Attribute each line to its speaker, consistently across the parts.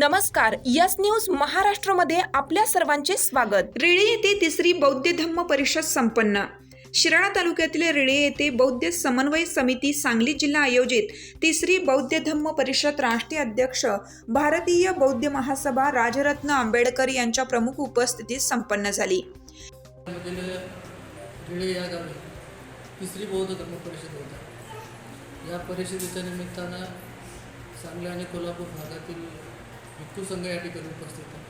Speaker 1: नमस्कार yes news महाराष्ट्रमध्ये आपल्या सर्वांचे स्वागत.
Speaker 2: रेळे येथे तिसरी बौद्ध धम्म परिषद संपन्न. शिराळा तालुक्यातील रेळे येथे बौद्ध समन्वय समिती सांगली जिल्हा आयोजित तिसरी बौद्ध धम्म परिषद राष्ट्रीय अध्यक्ष भारतीय बौद्ध महासभा राजरत्न आंबेडकर यांच्या प्रमुख उपस्थितीत संपन्न झाली.
Speaker 3: तिसरी बौद्ध धर्म परिषद होता. या परिषदेच्या निमित्तानं सांगली आणि कोल्हापूर भागातील भिक्खू संघ या ठिकाणी उपस्थित आहे.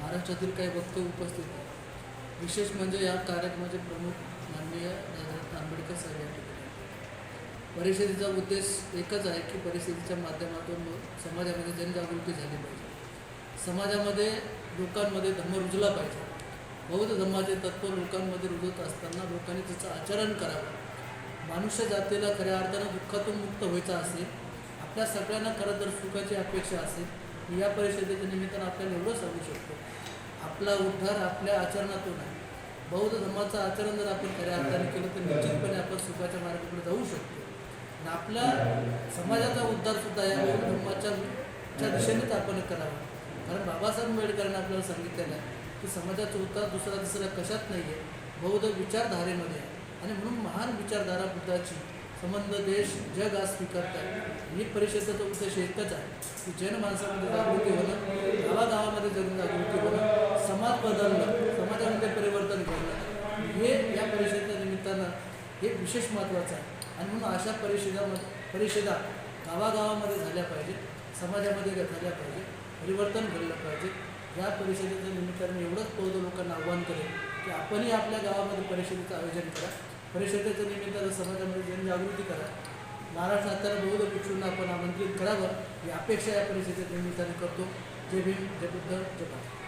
Speaker 3: महाराष्ट्रातील काही वक्ते उपस्थित आहेत. विशेष म्हणजे या कार्यक्रमाचे प्रमुख माननीय दादा आंबेडकर साहेब या ठिकाणी परिषदेचा उद्देश एकच आहे की परिषदेच्या माध्यमातून समाजामध्ये जनजागृती झाली पाहिजे. समाजामध्ये लोकांमध्ये धर्म रुजला पाहिजे. बौद्ध धर्माचे तत्त्व लोकांमध्ये रुजत असताना लोकांनी त्याचं आचरण करावं. मनुष्य जातीला खऱ्या अर्थानं दुःखातून मुक्त व्हायचं असेल आपल्या सगळ्यांना खरं तर सुखाची अपेक्षा असेल या परिषदेच्या निमित्तानं आपल्याला एवढं सांगू शकतो. आपला उद्धार आपल्या आचरणातून आहे. बौद्ध धर्माचं आचरण जर आपण खऱ्या अर्थाने केलं तर निश्चितपणे आपण सुखाच्या मार्गाकडे जाऊ शकतो. आणि आपल्या समाजाचा उद्धार सुद्धा या बौद्ध धर्माच्या च्या दिशेनेच आपण करावा. कारण बाबासाहेब आंबेडकरांनी आपल्याला सांगितलेलं आहे की समाजाचा उद्धार दुसरा तिसरा कशात नाही आहे बौद्ध विचारधारेमध्ये आहे. आणि म्हणून महान विचारधारा बुद्धाची संबंध देश जग आज स्वीकारतात. ही परिषदेचा उद्देश एकच आहे. की जनमानसामध्ये जागृती होणं गावागावामध्ये जनजागृती होणं समाज बदलणं समाजामध्ये परिवर्तन करणं हे या परिषदेच्या निमित्तानं हे विशेष महत्त्वाचं आहे. आणि म्हणून अशा परिषदामध्ये परिषदा गावागावामध्ये झाल्या पाहिजेत समाजामध्ये झाल्या पाहिजे परिवर्तन घडलं पाहिजे. या परिषदेच्या निमित्ताने एवढंच पौध लोकांना आव्हान करेल की आपणही आपल्या गावामध्ये परिषदेचं आयोजन करा. परिषदेच्या निमित्तानं समाजामध्ये जनजागृती करा. महाराष्ट्रात बौद्ध भिक्षूंना आपण आमंत्रित करावं ही अपेक्षा या परिषदेच्या निमित्ताने करतो. जय भीम जय बुद्ध जय भारत.